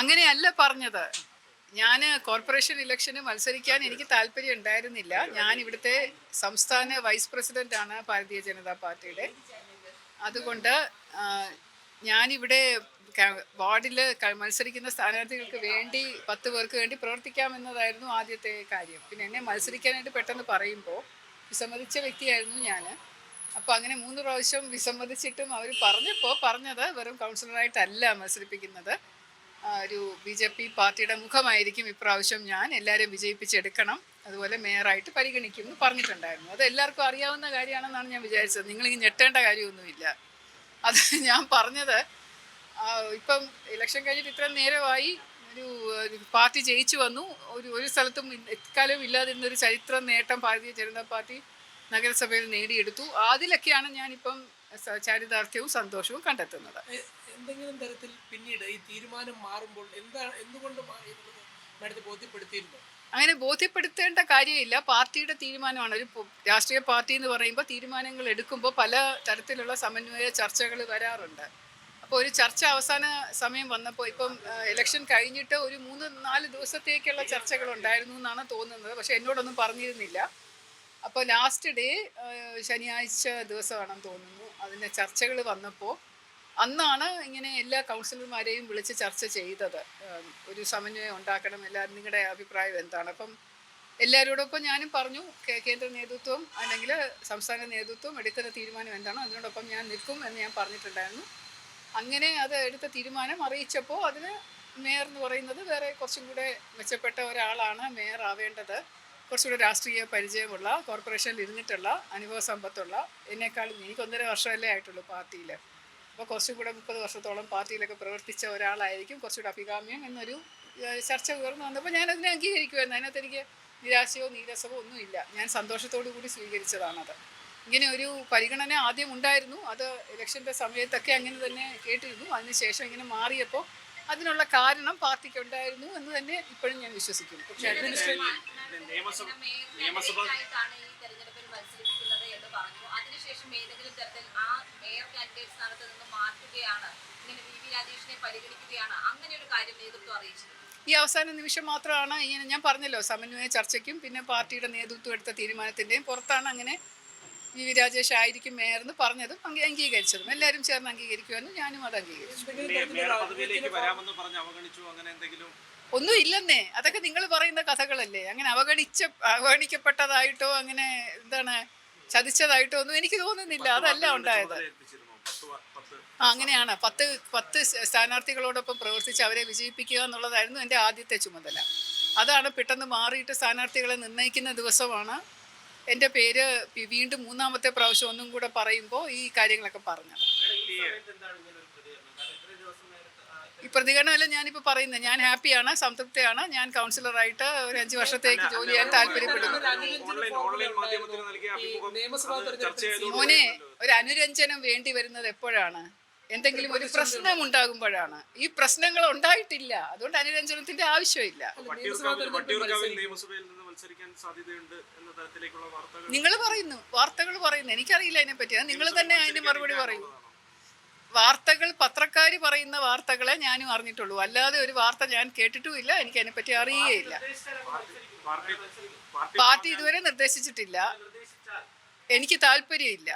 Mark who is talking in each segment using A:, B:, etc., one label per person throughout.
A: അങ്ങനെയല്ല പറഞ്ഞത്. ഞാൻ കോർപ്പറേഷൻ ഇലക്ഷന് മത്സരിക്കാൻ എനിക്ക് താല്പര്യം ഉണ്ടായിരുന്നില്ല. ഞാൻ ഇവിടുത്തെ സംസ്ഥാന വൈസ് പ്രസിഡന്റ് ആണ് ഭാരതീയ ജനതാ പാർട്ടിയുടെ. അതുകൊണ്ട് ഞാനിവിടെ വാർഡിൽ മത്സരിക്കുന്ന സ്ഥാനാർത്ഥികൾക്ക് വേണ്ടി പത്ത് പേർക്ക് വേണ്ടി പ്രവർത്തിക്കാമെന്നതായിരുന്നു ആദ്യത്തെ കാര്യം. പിന്നെ എന്നെ മത്സരിക്കാനായിട്ട് പെട്ടെന്ന് പറയുമ്പോൾ വിസമ്മതിച്ച വ്യക്തിയായിരുന്നു ഞാൻ അപ്പോൾ അങ്ങനെ മൂന്ന് പ്രാവശ്യം വിസമ്മതിച്ചിട്ടും അവർ പറഞ്ഞപ്പോൾ പറഞ്ഞത് വെറും കൗൺസിലറായിട്ടല്ല മത്സരിപ്പിക്കുന്നത്. ഒരു ബി ജെ പി പാർട്ടിയുടെ മുഖമായിരിക്കും ഇപ്രാവശ്യം ഞാൻ എല്ലാവരെയും വിജയിപ്പിച്ചെടുക്കണം. അതുപോലെ മേയറായിട്ട് പരിഗണിക്കും എന്ന് പറഞ്ഞിട്ടുണ്ടായിരുന്നു. അത് എല്ലാവർക്കും അറിയാവുന്ന കാര്യമാണെന്നാണ് ഞാൻ വിചാരിച്ചത്. നിങ്ങളിങ്ങനെ ഞെട്ടേണ്ട കാര്യമൊന്നുമില്ല. അത് ഞാൻ പറഞ്ഞത് ഇപ്പം ഇലക്ഷൻ കഴിഞ്ഞിട്ട് ഇത്രയും നേരമായി ഒരു പാർട്ടി ജയിച്ചു വന്നു. ഒരു ഒരു സ്ഥലത്തും ഇ- എക്കാലവും ഇല്ലാതിരുന്ന ഒരു ചരിത്ര നേട്ടം ഭാരതീയ ജനതാ പാർട്ടി നഗരസഭയിൽ നേടിയെടുത്തു. അതിലൊക്കെയാണ് ഞാനിപ്പം ചാരിതാർത്ഥ്യവും സന്തോഷവും കണ്ടെത്തുന്നത്.
B: എന്തെങ്കിലും തരത്തിൽ പിന്നീട് ഈ തീരുമാനം മാറുമ്പോൾ എന്താണ് എന്തുകൊണ്ട് മാറി മാഡത്തെ ബോധ്യപ്പെടുത്തിയിരുന്നു?
A: അങ്ങനെ ബോധ്യപ്പെടുത്തേണ്ട കാര്യമില്ല. പാർട്ടിയുടെ തീരുമാനമാണ്. ഒരു രാഷ്ട്രീയ പാർട്ടി എന്ന് പറയുമ്പോൾ തീരുമാനങ്ങൾ എടുക്കുമ്പോൾ പല തരത്തിലുള്ള സമന്വയ ചർച്ചകൾ വരാറുണ്ട്. അപ്പോൾ ഒരു ചർച്ച അവസാന സമയം വന്നപ്പോൾ ഇപ്പം ഇലക്ഷൻ കഴിഞ്ഞിട്ട് ഒരു മൂന്ന് നാല് ദിവസത്തേക്കുള്ള ചർച്ചകൾ ഉണ്ടായിരുന്നു എന്നാണ് തോന്നുന്നത്. പക്ഷേ എന്നോടൊന്നും പറഞ്ഞിരുന്നില്ല. അപ്പോൾ ലാസ്റ്റ് ഡേ ശനിയാഴ്ച ദിവസമാണെന്ന് തോന്നുന്നു. അതിന്റെ ചർച്ചകൾ വന്നപ്പോൾ അന്നാണ് ഇങ്ങനെ എല്ലാ കൗൺസിലർമാരെയും വിളിച്ച് ചർച്ച ചെയ്തത്. ഒരു സമന്വയം ഉണ്ടാക്കണം. എല്ലാവരും നിങ്ങളുടെ അഭിപ്രായം എന്താണ്? അപ്പം എല്ലാവരോടൊപ്പം ഞാനും പറഞ്ഞു കേന്ദ്ര നേതൃത്വം അല്ലെങ്കിൽ സംസ്ഥാന നേതൃത്വം എടുക്കുന്ന തീരുമാനം എന്താണോ അതിനോടൊപ്പം ഞാൻ നിൽക്കും എന്ന് ഞാൻ പറഞ്ഞിട്ടുണ്ടായിരുന്നു. അങ്ങനെ അത് എടുത്ത തീരുമാനം അറിയിച്ചപ്പോൾ അതിന് മേയർ എന്ന് പറയുന്നത് വേറെ കുറച്ചും കൂടെ മെച്ചപ്പെട്ട ഒരാളാണ് മേയർ ആവേണ്ടത്. കുറച്ചുകൂടെ രാഷ്ട്രീയ പരിചയമുള്ള കോർപ്പറേഷനിൽ ഇരുന്നിട്ടുള്ള അനുഭവ സമ്പത്തുള്ള എന്നെക്കാളും എനിക്ക് ഒന്നര വർഷമല്ലേ ആയിട്ടുള്ളൂ പാർട്ടിയിൽ അപ്പോൾ കുറച്ചും കൂടെ മുപ്പത് വർഷത്തോളം പാർട്ടിയിലൊക്കെ പ്രവർത്തിച്ച ഒരാളായിരിക്കും കുറച്ചുകൂടെ അഭികാമ്യം എന്നൊരു ചർച്ച ഉയർന്നു വന്നപ്പോൾ ഞാനതിനെ അംഗീകരിക്കുമായിരുന്നു അതിനകത്ത് എനിക്ക് നിരാശയോ നീരസമോ ഒന്നുമില്ല. ഞാൻ സന്തോഷത്തോടു കൂടി സ്വീകരിച്ചതാണത്. ഇങ്ങനെ ഒരു പരിഗണന ആദ്യം ഉണ്ടായിരുന്നു. അത് ഇലക്ഷന്റെ സമയത്തൊക്കെ അങ്ങനെ തന്നെ കേട്ടിരുന്നു. അതിനുശേഷം ഇങ്ങനെ മാറിയപ്പോൾ അതിനുള്ള കാരണം പാർട്ടിക്ക് ഉണ്ടായിരുന്നു എന്ന് തന്നെ ഇപ്പോഴും ഞാൻ വിശ്വസിക്കുന്നു.
B: പക്ഷേ അഡ്മിനിസ്ട്രേറ്റീവ്
C: നിയമസഭ
D: അതിനുശേഷം ഏതെങ്കിലും തരത്തിൽ ആ മേയർ കാൻഡിഡേറ്റ് സ്ഥാനത്ത് നിന്ന് മാറ്റുകയാണ്. ഇങ്ങനെ വി. വി. രാജേഷിനെ പരിഗണിക്കുകയാണ്. അങ്ങനെ ഒരു കാര്യം നേതൃത്വം അറിയിച്ചിരുന്നു.
A: ഈ അവസാന നിമിഷം മാത്രമാണ് ഇങ്ങനെ ഞാൻ പറഞ്ഞല്ലോ സമന്വയ ചർച്ചയ്ക്കും പിന്നെ പാർട്ടിയുടെ നേതൃത്വം എടുത്ത തീരുമാനത്തിന്റെയും പുറത്താണ് അങ്ങനെ വി വി രാജേഷ് ആയിരിക്കും മേയർ എന്ന് പറഞ്ഞതും അങ്ങ് അംഗീകരിച്ചതും. എല്ലാവരും ചേർന്ന് അംഗീകരിക്കുമെന്ന് ഞാനും അത് അംഗീകരിച്ചു. ഒന്നും ഇല്ലെന്നേ. അതൊക്കെ നിങ്ങൾ പറയുന്ന കഥകളല്ലേ. അങ്ങനെ അവഗണിച്ച അവഗണിക്കപ്പെട്ടതായിട്ടോ അങ്ങനെ എന്താണ് ചതിച്ചതായിട്ടോ ഒന്നും എനിക്ക് തോന്നുന്നില്ല. അതല്ല ഉണ്ടായത്. അങ്ങനെയാണ്. പത്ത് പത്ത് സ്ഥാനാർത്ഥികളോടൊപ്പം പ്രവർത്തിച്ച് അവരെ വിജയിപ്പിക്കുക എന്നുള്ളതായിരുന്നു എന്റെ ആദ്യത്തെ ചുമതല. അതാണ് പെട്ടെന്ന് മാറിയിട്ട് സ്ഥാനാർത്ഥികളെ നിർണയിക്കുന്ന ദിവസമാണ് എന്റെ പേര് വീണ്ടും മൂന്നാമത്തെ പ്രാവശ്യം ഒന്നും കൂടെ പറയുമ്പോൾ ഈ കാര്യങ്ങളൊക്കെ പറഞ്ഞത് ഈ പ്രതികരണമല്ല ഞാനിപ്പോൾ പറയുന്നത് ഞാൻ ഹാപ്പിയാണ് സംതൃപ്തിയാണ് ഞാൻ കൗൺസിലറായിട്ട് ഒരു അഞ്ച് വർഷത്തേക്ക് ജോലി ചെയ്യാൻ താല്പര്യപ്പെടുന്നു മോനെ ഒരു അനുരഞ്ജനം വേണ്ടി വരുന്നത് എപ്പോഴാണ് എന്തെങ്കിലും ഒരു പ്രശ്നം ഉണ്ടാകുമ്പോഴാണ് ഈ പ്രശ്നങ്ങൾ ഉണ്ടായിട്ടില്ല അതുകൊണ്ട് അനുരഞ്ജനത്തിന്റെ ആവശ്യമില്ല
C: മത്സരിക്കാൻ സാധ്യതയുണ്ട് എന്ന തരത്തിലേക്കുള്ള വാർത്തകൾ
A: നിങ്ങൾ പറയുന്നു. വാർത്തകൾ പറയുന്നു. എനിക്കറിയില്ല അതിനെപ്പറ്റി. അത് നിങ്ങൾ തന്നെ അതിന് മറുപടി പറയും. വാർത്തകൾ പത്രക്കാർ പറയുന്ന വാർത്തകളെ ഞാനും അറിഞ്ഞിട്ടുള്ളൂ. അല്ലാതെ ഒരു വാർത്ത ഞാൻ കേട്ടിട്ടുമില്ല. എനിക്ക് അതിനെപ്പറ്റി അറിയുകയില്ല
C: പാർട്ടി
A: ഇതുവരെ നിർദ്ദേശിച്ചിട്ടില്ല. എനിക്ക് താല്പര്യമില്ല.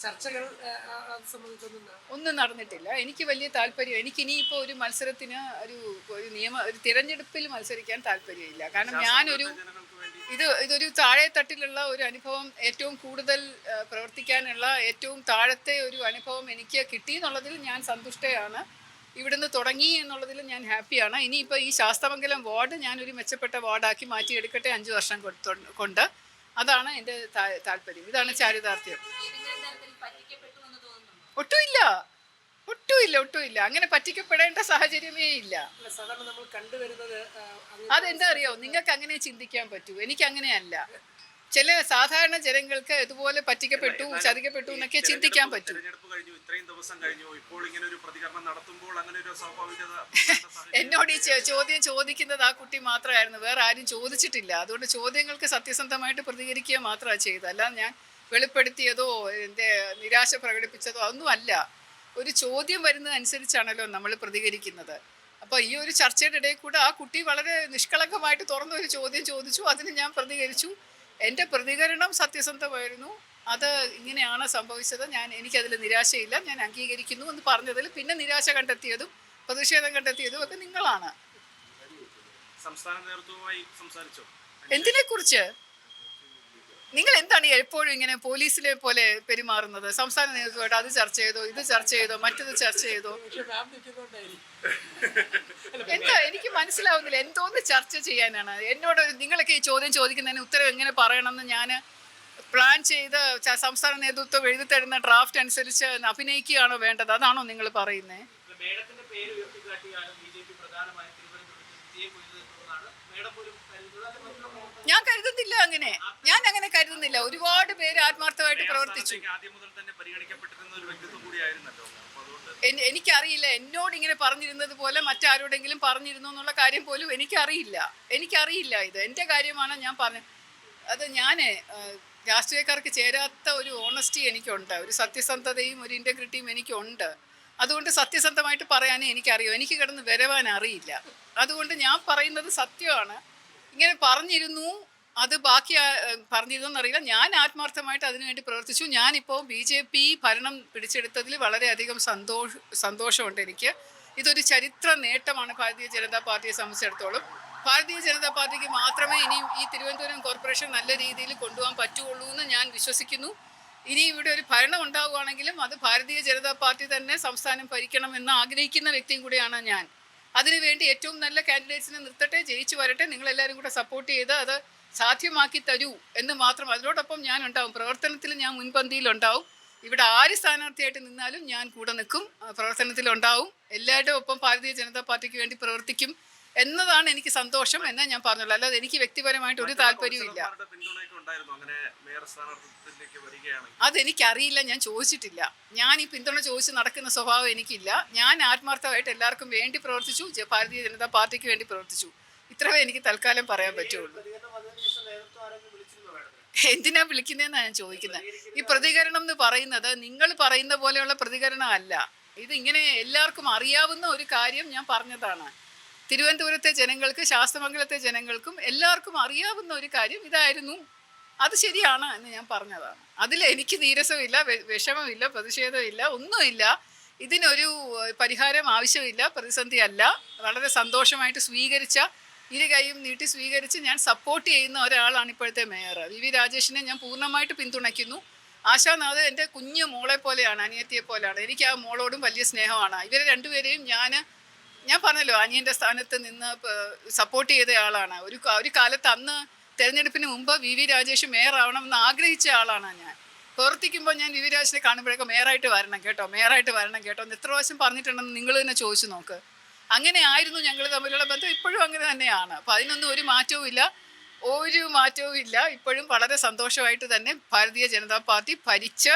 B: ചർച്ചകൾ ആ, ആ, സംബന്ധിച്ചൊന്നും
A: ഒന്നും നടന്നിട്ടില്ല. എനിക്ക് വലിയ താല്പര്യം എനിക്ക് ഇനിയിപ്പോൾ ഒരു മത്സരത്തിന് ഒരു ഒരു നിയമ ഒരു തിരഞ്ഞെടുപ്പിൽ മത്സരിക്കാൻ താല്പര്യമില്ല. കാരണം ഞാനൊരു ഇത് ഇതൊരു താഴെ തട്ടിലുള്ള ഒരു അനുഭവം ഏറ്റവും കൂടുതൽ പ്രവർത്തിക്കാനുള്ള ഏറ്റവും താഴത്തെ ഒരു അനുഭവം എനിക്ക് കിട്ടി എന്നുള്ളതിൽ ഞാൻ സന്തുഷ്ടയാണ്. ഇവിടുന്ന് തുടങ്ങി എന്നുള്ളതിൽ ഞാൻ ഹാപ്പിയാണ്. ഇനിയിപ്പോൾ ഈ ശാസ്തമംഗലം വാർഡ് ഞാനൊരു മെച്ചപ്പെട്ട വാർഡാക്കി മാറ്റിയെടുക്കട്ടെ അഞ്ച് വർഷം കൊടുത്തു- കൊണ്ട്. അതാണ് എന്റെ താ- താല്പര്യം. ഇതാണ് ചാരിതാർത്ഥ്യം. ഒട്ടുമില്ല. ഒട്ടുമില്ല ഒട്ടുമില്ല. അങ്ങനെ പറ്റിക്കപ്പെടേണ്ട സാഹചര്യമേ ഇല്ല.
B: സാധാരണ നമ്മൾ കണ്ടുവരുന്നത്
A: അതെന്താ അറിയോ? നിങ്ങൾക്ക് അങ്ങനെ ചിന്തിക്കാൻ പറ്റൂ. എനിക്ക് അങ്ങനെയല്ല ചില സാധാരണ ജനങ്ങൾക്ക് ഇതുപോലെ പറ്റിക്കപ്പെട്ടു ചതിക്കപ്പെട്ടു എന്നൊക്കെ ചിന്തിക്കാൻ പറ്റൂ.
C: ദിവസം കഴിഞ്ഞു. ഇപ്പോൾ ഇങ്ങനെ ഒരു പ്രതികരണം നടത്തുമ്പോൾ അങ്ങനെ ഒരു സ്വാഭാവികത
A: എന്നോട് ഈ ചോദ്യം ചോദിക്കുന്നത് ആ കുട്ടി മാത്രമായിരുന്നു. വേറെ ആരും ചോദിച്ചിട്ടില്ല. അതുകൊണ്ട് ചോദ്യങ്ങൾക്ക് സത്യസന്ധമായിട്ട് പ്രതികരിക്കുക മാത്രമാണ് ചെയ്തത്. അല്ലാതെ ഞാൻ വെളിപ്പെടുത്തിയതോ എന്റെ നിരാശ പ്രകടിപ്പിച്ചതോ അതൊന്നും അല്ല ഒരു ചോദ്യം വരുന്നതനുസരിച്ചാണല്ലോ നമ്മൾ പ്രതികരിക്കുന്നത്. അപ്പോൾ ഈ ഒരു ചർച്ചയുടെ ഇടയിൽ കൂടെ ആ കുട്ടി വളരെ നിഷ്കളങ്കമായിട്ട് തുറന്ന ഒരു ചോദ്യം ചോദിച്ചു. അതിന് ഞാൻ പ്രതികരിച്ചു. എന്റെ പ്രതികരണം സത്യസന്ധമായിരുന്നു. അത് ഇങ്ങനെയാണ് സംഭവിച്ചത്. ഞാൻ എനിക്കതിൽ നിരാശയില്ല. ഞാൻ അംഗീകരിക്കുന്നു എന്ന് പറഞ്ഞതിൽ പിന്നെ നിരാശ കണ്ടെത്തിയതും പ്രതിഷേധം കണ്ടെത്തിയതും ഒക്കെ നിങ്ങളാണ്.
C: സംസ്ഥാന നേതൃത്വവുമായി സംസാരിച്ചോ?
A: എന്തിനെക്കുറിച്ച്? നിങ്ങൾ എന്താണ് എപ്പോഴും ഇങ്ങനെ പോലീസിലെ പോലെ പെരുമാറുന്നത്? സംസ്ഥാന നേതൃത്വമായിട്ട് അത് ചർച്ച ചെയ്തോ ഇത് ചർച്ച ചെയ്തോ മറ്റത് ചർച്ച ചെയ്തോ? എന്താ? എനിക്ക് മനസ്സിലാവുന്നില്ല. എന്തോന്ന് ചർച്ച ചെയ്യാനാണ്? എന്നോട് നിങ്ങളൊക്കെ ഈ ചോദ്യം ചോദിക്കുന്നതിന് ഉത്തരം എങ്ങനെ പറയണമെന്ന് ഞാൻ പ്ലാൻ ചെയ്ത് സംസ്ഥാന നേതൃത്വം എഴുതി തരുന്ന ഡ്രാഫ്റ്റ് അനുസരിച്ച് അഭിനയിക്കുകയാണോ വേണ്ടത്? അതാണോ നിങ്ങൾ പറയുന്നത് ഞാൻ കരുതുന്നില്ല അങ്ങനെ. ഞാൻ അങ്ങനെ കരുതുന്നില്ല. ഒരുപാട് പേര് ആത്മാർത്ഥമായിട്ട് പ്രവർത്തിച്ചു. എനിക്കറിയില്ല. എന്നോട് ഇങ്ങനെ പറഞ്ഞിരുന്നത് പോലെ മറ്റാരോടെങ്കിലും പറഞ്ഞിരുന്നു എന്നുള്ള കാര്യം പോലും എനിക്കറിയില്ല. എനിക്കറിയില്ല ഇത്. എന്റെ കാര്യമാണ് ഞാൻ പറഞ്ഞത്. അത് ഞാൻ രാഷ്ട്രീയക്കാർക്ക് ചേരാത്ത ഒരു ഓണസ്റ്റി എനിക്കുണ്ട്. ഒരു സത്യസന്ധതയും ഒരു ഇന്റഗ്രിറ്റിയും എനിക്കുണ്ട്. അതുകൊണ്ട് സത്യസന്ധമായിട്ട് പറയാനേ എനിക്കറിയൂ. എനിക്ക് കിടന്ന് വരവാൻ അറിയില്ല. അതുകൊണ്ട് ഞാൻ പറയുന്നത് സത്യമാണ്. ഇങ്ങനെ പറഞ്ഞിരുന്നു. അത് ബാക്കി ആ- ഏഹ് പറഞ്ഞിരുന്നു എന്നറിയില്ല ഞാൻ ആത്മാർത്ഥമായിട്ട് അതിനുവേണ്ടി പ്രവർത്തിച്ചു. ഞാനിപ്പോൾ ബി ജെ പി ഭരണം പിടിച്ചെടുത്തതിൽ വളരെയധികം സന്തോഷ സന്തോഷമുണ്ട് എനിക്ക്. ഇതൊരു ചരിത്ര നേട്ടമാണ് ഭാരതീയ ജനതാ പാർട്ടിയെ സംബന്ധിച്ചിടത്തോളം. ഭാരതീയ ജനതാ പാർട്ടിക്ക് മാത്രമേ ഇനിയും ഈ തിരുവനന്തപുരം കോർപ്പറേഷൻ നല്ല രീതിയിൽ കൊണ്ടുപോകാൻ പറ്റുകയുള്ളൂ എന്ന് ഞാൻ വിശ്വസിക്കുന്നു. ഇനി ഇവിടെ ഒരു ഭരണം ഉണ്ടാവുകയാണെങ്കിലും അത് ഭാരതീയ ജനതാ പാർട്ടി തന്നെ സംസ്ഥാനം ഭരിക്കണം എന്ന് ആഗ്രഹിക്കുന്ന വ്യക്തിയും കൂടിയാണ് ഞാൻ. അതിനുവേണ്ടി ഏറ്റവും നല്ല കാൻഡിഡേറ്റ്സിനെ നിർത്തട്ടെ ജയിച്ചു വരട്ടെ നിങ്ങളെല്ലാവരും കൂടെ സപ്പോർട്ട് ചെയ്ത് അത് സാധ്യമാക്കി തരൂ എന്ന് മാത്രം. അതിനോടൊപ്പം ഞാൻ ഉണ്ടാവും. പ്രവർത്തനത്തിൽ ഞാൻ മുൻപന്തിയിലുണ്ടാവും ഇവിടെ ആര് സ്ഥാനാർത്ഥിയായിട്ട് നിന്നാലും ഞാൻ കൂടെ നിൽക്കും. പ്രവർത്തനത്തിലുണ്ടാവും എല്ലാവരുടെ ഒപ്പം ഭാരതീയ ജനതാ പാർട്ടിക്ക് വേണ്ടി പ്രവർത്തിക്കും. എന്നതാണ് എനിക്ക് സന്തോഷം എന്നാ ഞാൻ പറഞ്ഞുള്ളൂ. അല്ലാതെ എനിക്ക് വ്യക്തിപരമായിട്ട് ഒരു
C: സ്ഥാനാർത്ഥിത്വത്തിലേക്ക്
A: അതെനിക്കറിയില്ല. ഞാൻ ചോദിച്ചിട്ടില്ല. ഞാൻ ഈ പിന്തുണ ചോദിച്ച് നടക്കുന്ന സ്വഭാവം എനിക്കില്ല. ഞാൻ ആത്മാർത്ഥമായിട്ട് എല്ലാവർക്കും വേണ്ടി പ്രവർത്തിച്ചു. ഭാരതീയ ജനതാ പാർട്ടിക്ക് വേണ്ടി പ്രവർത്തിച്ചു. ഇത്രവേ എനിക്ക് തൽക്കാലം പറയാൻ പറ്റുള്ളൂ. എന്തിനാ വിളിക്കുന്നതെന്നാണ് ഞാൻ ചോദിക്കുന്നത് ഈ പ്രതികരണം എന്ന് പറയുന്നത് നിങ്ങൾ പറയുന്ന പോലെയുള്ള പ്രതികരണം അല്ല. ഇത് ഇങ്ങനെ എല്ലാവർക്കും അറിയാവുന്ന ഒരു കാര്യം ഞാൻ പറഞ്ഞതാണ്. തിരുവനന്തപുരത്തെ ജനങ്ങൾക്ക് ശാസ്തമംഗലത്തെ ജനങ്ങൾക്കും എല്ലാവർക്കും അറിയാവുന്ന ഒരു കാര്യം ഇതായിരുന്നു. അത് ശരിയാണ് എന്ന് ഞാൻ പറഞ്ഞതാണ്. അതിൽ എനിക്ക് നീരസമില്ല വിഷമമില്ല പ്രതിഷേധമില്ല ഒന്നുമില്ല. ഇതിനൊരു പരിഹാരം ആവശ്യമില്ല പ്രതിസന്ധി അല്ല. വളരെ സന്തോഷമായിട്ട് സ്വീകരിച്ച ഇരു കൈയും നീട്ടി സ്വീകരിച്ച് ഞാൻ സപ്പോർട്ട് ചെയ്യുന്ന ഒരാളാണ് ഇപ്പോഴത്തെ മേയർ. വി. വി. രാജേഷിനെ ഞാൻ പൂർണമായിട്ട് പിന്തുണയ്ക്കുന്നു. ആശാനാഥ് എന്റെ കുഞ്ഞു മോളെ പോലെയാണ് അനിയത്തിയെ പോലെയാണ് എനിക്ക് ആ മോളോടും വലിയ സ്നേഹമാണ്. ഇവരെ രണ്ടുപേരെയും ഞാൻ ഞാൻ പറഞ്ഞല്ലോ അനിയന്റെ സ്ഥാനത്ത് നിന്ന് സപ്പോർട്ട് ചെയ്ത ആളാണ്. ഒരു ഒരു കാലത്ത് അന്ന് തെരഞ്ഞെടുപ്പിന് മുമ്പ് വി വി രാജേഷ് മേയർ എന്ന് ആഗ്രഹിച്ച ആളാണ് ഞാൻ. പ്രവർത്തിക്കുമ്പോൾ ഞാൻ വി വി രാജേഷിനെ കാണുമ്പോഴൊക്കെ മേയറായിട്ട് വരണം കേട്ടോ മേയറായിട്ട് വരണം കേട്ടോ എന്ന് എത്ര പ്രാവശ്യം പറഞ്ഞിട്ടുണ്ടെന്ന് നിങ്ങൾ തന്നെ ചോദിച്ചു നോക്ക്. അങ്ങനെ ആയിരുന്നു ഞങ്ങൾ തമ്മിലുള്ള ബന്ധം ഇപ്പോഴും അങ്ങനെ തന്നെയാണ്. അപ്പം അതിനൊന്നും ഒരു മാറ്റവും ഇല്ല. ഒരു മാറ്റവും ഇല്ല. ഇപ്പോഴും വളരെ സന്തോഷമായിട്ട് തന്നെ ഭാരതീയ ജനതാ പാർട്ടി ഭരിച്ച്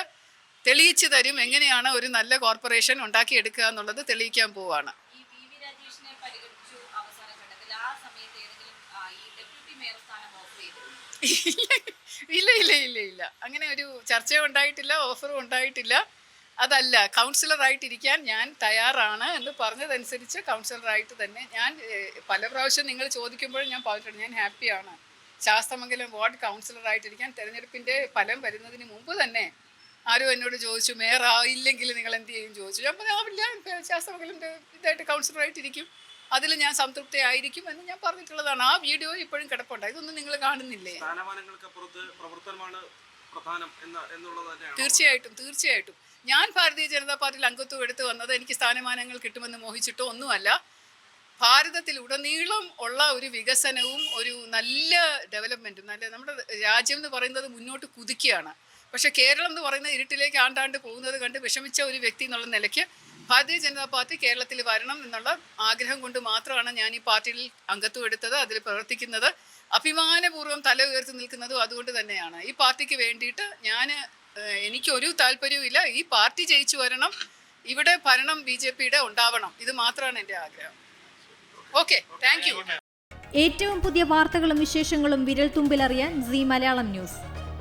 A: തെളിയിച്ചു തരും എങ്ങനെയാണ് ഒരു നല്ല കോർപ്പറേഷൻ ഉണ്ടാക്കിയെടുക്കുക എന്നുള്ളത് തെളിയിക്കാൻ പോവാണ്
D: ഈ വി വി രാജേഷിനെ പരിഗണിച്ചു അവസാന ഘട്ടത്തിൽ ആ സമയത്ത് ഏതെങ്കിലും ആ, ഈ ഡെപ്യൂട്ടി മേയർ സ്ഥാനം ഓഫർ ചെയ്തു
A: ഇല്ല ഇല്ല ഇല്ല ഇല്ല അങ്ങനെ ഒരു ചർച്ചയും ഉണ്ടായിട്ടില്ല ഓഫറും ഉണ്ടായിട്ടില്ല. അതല്ല കൗൺസിലറായിട്ടിരിക്കാൻ ഞാൻ തയ്യാറാണ് എന്ന് പറഞ്ഞതനുസരിച്ച് കൗൺസിലറായിട്ട് തന്നെ ഞാൻ പല പ്രാവശ്യം നിങ്ങൾ ചോദിക്കുമ്പോഴും ഞാൻ പറഞ്ഞിട്ടുണ്ട് ഞാൻ ഹാപ്പിയാണ് ശാസ്തമംഗലം വാർഡ് കൗൺസിലറായിട്ടിരിക്കാൻ തിരഞ്ഞെടുപ്പിന്റെ ഫലം വരുന്നതിന് മുമ്പ് തന്നെ ആരും എന്നോട് ചോദിച്ചു മേയർ ആയില്ലെങ്കിൽ നിങ്ങൾ എന്ത് ചെയ്യും? ചോദിച്ചു. ഞാൻ പറഞ്ഞു ആവില്ല ശാസ്ത്രമംഗലം ഇതായിട്ട് കൗൺസിലറായിട്ടിരിക്കും അതിൽ ഞാൻ സംതൃപ്തിയായിരിക്കും എന്ന് ഞാൻ പറഞ്ഞിട്ടുള്ളതാണ്. ആ വീഡിയോ ഇപ്പോഴും കിടപ്പുണ്ട്. ഇതൊന്നും നിങ്ങൾ കാണുന്നില്ലേ?
C: പ്രവർത്തനമാണ് പ്രധാനം
A: തീർച്ചയായിട്ടും തീർച്ചയായിട്ടും. ഞാൻ ഭാരതീയ ജനതാ പാർട്ടിയിൽ അംഗത്വം എടുത്തു വന്നത് എനിക്ക് സ്ഥാനമാനങ്ങൾ കിട്ടുമെന്ന് മോഹിച്ചിട്ടോ ഒന്നുമല്ല. ഭാരതത്തിൽ ഉടനീളം ഉള്ള ഒരു വികസനവും ഒരു നല്ല ഡെവലപ്മെന്റും നല്ല നമ്മുടെ രാജ്യം എന്ന് പറയുന്നത് മുന്നോട്ട് കുതിക്കുകയാണ്. പക്ഷേ കേരളം എന്ന് പറയുന്ന ഇരുട്ടിലേക്ക് ആണ്ടാണ്ട് പോകുന്നത് കണ്ട് വിഷമിച്ച ഒരു വ്യക്തി എന്നുള്ള നിലയ്ക്ക് ഭാരതീയ ജനതാ പാർട്ടി കേരളത്തിൽ വരണം എന്നുള്ള ആഗ്രഹം കൊണ്ട് മാത്രമാണ് ഞാൻ ഈ പാർട്ടിയിൽ അംഗത്വം എടുത്തത് അതിൽ പ്രവർത്തിക്കുന്നത്. അഭിമാനപൂർവം തല ഉയർത്തി നിൽക്കുന്നതും അതുകൊണ്ട് തന്നെയാണ്. ഈ പാർട്ടിക്ക് വേണ്ടിയിട്ട് ഞാൻ എനിക്കൊരു താല്പര്യവും ഇല്ല. ഈ പാർട്ടി ജയിച്ചു വരണം ഇവിടെ ഭരണം ബി ഉണ്ടാവണം. ഇത് മാത്രമാണ് എന്റെ ആഗ്രഹം. ഓക്കെ താങ്ക്
E: ഏറ്റവും പുതിയ വാർത്തകളും വിശേഷങ്ങളും വിരൽ തുമ്പിലറിയാൻ സി മലയാളം ന്യൂസ്.